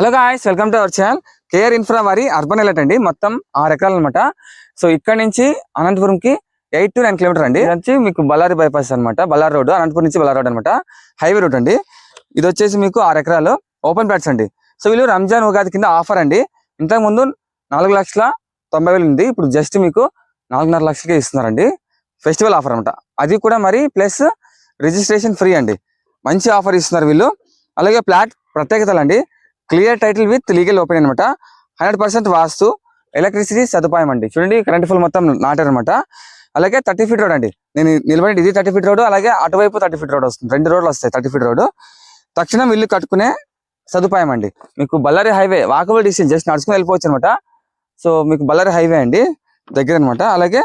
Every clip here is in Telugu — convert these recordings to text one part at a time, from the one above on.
Hello guys welcome to our channel KR infra వారి అర్బన్ ఎలట్ అండి. మొత్తం ఆరు ఎకరాలు అనమాట సో ఇక్కడ నుంచి అనంతపురంకి ఎయిట్ టు నైన్ కిలోమీటర్ అండి. నుంచి వచ్చి మీకు బళ్ళారి బైపాస్ అన్నమాట. బళ్ళారి రోడ్ అనంతపురం నుంచి బళ్ళారి రోడ్ అనమాట హైవే రోడ్ అండి. ఇది వచ్చేసి మీకు ఆరు ఎకరాలు ఓపెన్ ప్లాట్స్ అండి. సో వీళ్ళు రంజాన్ ఉగాది కింద ఆఫర్ అండి. ఇంతకు ముందు నాలుగు లక్షల తొంభై వేలు ఉంది. ఇప్పుడు జస్ట్ మీకు నాలుగున్నర లక్షలకే ఇస్తున్నారండి. ఫెస్టివల్ ఆఫర్ అనమాట అది కూడా మరి ప్లస్ రిజిస్ట్రేషన్ ఫ్రీ అండి. మంచి ఆఫర్ ఇస్తున్నారు వీళ్ళు. అలాగే ప్లాట్ ప్రత్యేకతలు అండి. Clear title with legal open అనమాట హండ్రెడ్ పర్సెంట్ వాస్తు ఎలక్ట్రిసిటీ సదుపాయం అండి. చూడండి కరెంట్ ఫుల్ మొత్తం నాటారు అనమాట అలాగే థర్టీ ఫీట్ రోడ్ అండి. నేను నిలబడి ఇది థర్టీ ఫీట్ రోడ్ అలాగే అటువైపు థర్టీ ఫీట్ రోడ్ వస్తుంది. రెండు రోడ్లు వస్తాయి థర్టీ ఫీట్ రోడ్. తక్షణం ఇల్లు కట్టుకునే సదుపాయం అండి. మీకు Ballari highway walkable distance just నడుచుకుని వెళ్ళిపోవచ్చు అనమాట సో మీకు బళ్ళారి హైవే అండి. దగ్గర అనమాట అలాగే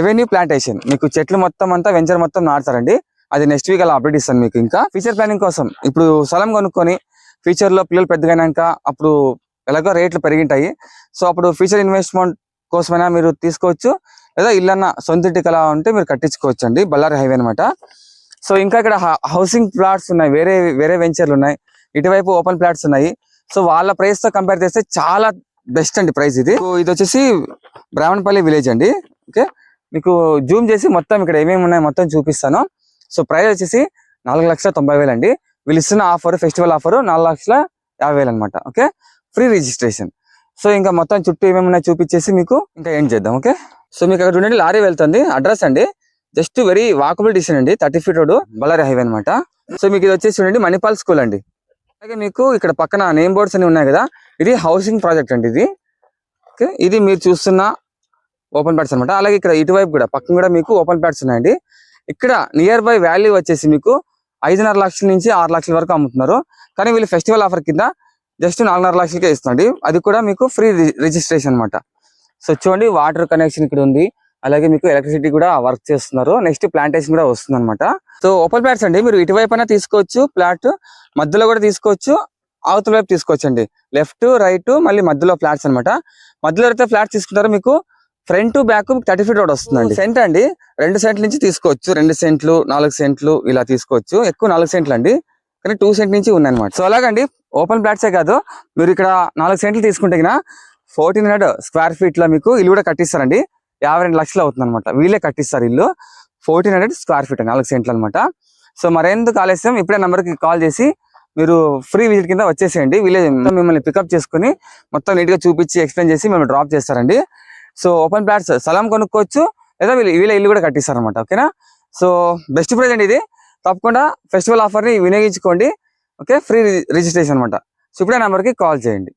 ఎవెన్యూ ప్లాంటేషన్. మీకు చెట్లు మొత్తం అంతా వెంచర్ మొత్తం నాటుతారండి. అది నెక్స్ట్ వీక్ అలా అప్డేట్ ఇస్తాను మీకు ఇంకా. ఫ్యూచర్ ప్లానింగ్ కోసం ఇప్పుడు స్థలం కొనుక్కొని ఫ్యూచర్లో పిల్లలు పెద్దగైనాక అప్పుడు ఎలాగో రేట్లు పెరిగింటాయి. సో అప్పుడు ఫ్యూచర్ ఇన్వెస్ట్మెంట్ కోసమైనా మీరు తీసుకోవచ్చు. లేదా ఇల్లన్న సొంతింటి కళ ఉంటే మీరు కట్టించుకోవచ్చు అండి బళ్ళారి హైవే అనమాట సో ఇంకా ఇక్కడ హౌసింగ్ ప్లాట్స్ ఉన్నాయి. వేరే వేరే వెంచర్లు ఉన్నాయి. ఇటువైపు ఓపెన్ ప్లాట్స్ ఉన్నాయి. సో వాళ్ళ ప్రైస్తో కంపేర్ చేస్తే చాలా బెస్ట్ అండి ప్రైస్ ఇది. సో ఇది వచ్చేసి బ్రాహ్మణపల్లి విలేజ్ అండి. ఓకే? మీకు జూమ్ చేసి మొత్తం ఇక్కడ ఏమేమి ఉన్నాయి మొత్తం చూపిస్తాను. సో ప్రైస్ వచ్చేసి నాలుగు లక్షల తొంభై వేలు అండి. వీళ్ళు ఇస్తున్న ఆఫర్ ఫెస్టివల్ ఆఫర్ నాలుగు లక్షల యాభై వేలు అనమాట ఓకే? ఫ్రీ రిజిస్ట్రేషన్ సో ఇంకా మొత్తం చుట్టూ ఏమేమి ఉన్నాయో చూపించేసి మీకు ఇంకా ఏం చేద్దాం ఓకే? సో మీకు అక్కడ ఉండే లారీ వెళ్తుంది అడ్రస్ అండి. జస్ట్ వెరీ వాకబుల్ డిస్టెన్స్ అండి thirty feet road Ballari highway అనమాట సో మీకు ఇది వచ్చేసి చూడండి మణిపాల్ స్కూల్ అండి. అలాగే మీకు ఇక్కడ పక్కన నేమ్ బోర్డ్స్ అన్ని ఉన్నాయి కదా ఇది హౌసింగ్ ప్రాజెక్ట్ అండి ఇది ఓకే? ఇది మీరు చూస్తున్న ఓపెన్ ప్లాట్స్ అనమాట అలాగే ఇక్కడ ఇటువైపు కూడా పక్కన కూడా మీకు ఓపెన్ ప్లాట్స్ ఉన్నాయండి. ఇక్కడ నియర్ బై వ్యాలీ వచ్చేసి మీకు ఐదున్నర లక్షల నుంచి ఆరు లక్షల వరకు అమ్ముతున్నారు. కానీ వీళ్ళు ఫెస్టివల్ ఆఫర్ కింద జస్ట్ నాలుగున్నర లక్షలకే ఇస్తుంది అది కూడా మీకు ఫ్రీ రిజిస్ట్రేషన్ అన్నమాట. సో చూడండి వాటర్ కనెక్షన్ ఇక్కడ ఉంది. అలాగే మీకు ఎలక్ట్రిసిటీ కూడా వర్క్ చేస్తున్నారు. నెక్స్ట్ ప్లాంటేషన్ కూడా వస్తుంది అనమాట సో ఓపెన్ ప్లాట్స్ అండి. మీరు ఇటువైపు అయినా తీసుకోవచ్చు ప్లాట్ మధ్యలో కూడా తీసుకోవచ్చు అవతల వైపు తీసుకోవచ్చు అండి లెఫ్ట్ రైట్ మళ్ళీ మధ్యలో ఫ్లాట్స్ అన్నమాట. మధ్యలో అయితే ఫ్లాట్స్ తీసుకుంటారు మీకు front back thirty feet road వస్తుందండి. సెంట్ అండి? రెండు సెంట్ల నుంచి తీసుకోవచ్చు రెండు సెంట్లు నాలుగు సెంట్లు ఇలా తీసుకోవచ్చు. ఎక్కువ నాలుగు సెంట్లు అండి. కానీ టూ సెంట్ నుంచి ఉన్నాయన్నమాట సో అలాగండి ఓపెన్ ప్లాట్సే కాదు. మీరు ఇక్కడ నాలుగు సెంట్లు తీసుకుంటే ఫోర్టీన్ హండ్రెడ్ స్క్వేర్ ఫీట్లో మీకు ఇల్లు కూడా కట్టిస్తారండి. యాభై రెండు లక్షలు అవుతుంది అనమాట వీళ్ళే కట్టిస్తారు ఇల్లు. ఫోర్టీన్ హండ్రెడ్ స్క్వేర్ ఫీట్ నాలుగు సెంట్లు అనమాట సో మరెందుకు ఆలస్యం? ఇప్పుడే number కి కాల్ చేసి మీరు ఫ్రీ విజిట్ కింద వచ్చేసేయండి. విలేజ్ మిమ్మల్ని పికప్ చేసుకుని మొత్తం నీట్గా చూపించి ఎక్స్ప్లెయిన్ చేసి మిమ్మల్ని డ్రాప్ చేస్తారండి. సో ఓపెన్ ప్లాట్స్ స్థలం కొనుక్కోవచ్చు. లేదా వీళ్ళు వీళ్ళ ఇల్లు కూడా కట్టిస్తారు అనమాట ఓకేనా? సో బెస్ట్ ప్రైజ్ అండి ఇది. తప్పకుండా ఫెస్టివల్ ఆఫర్ని వినియోగించుకోండి. ఓకే ఫ్రీ రిజిస్ట్రేషన్ అనమాట సో ఇప్పుడే నెంబర్కి కాల్ చేయండి.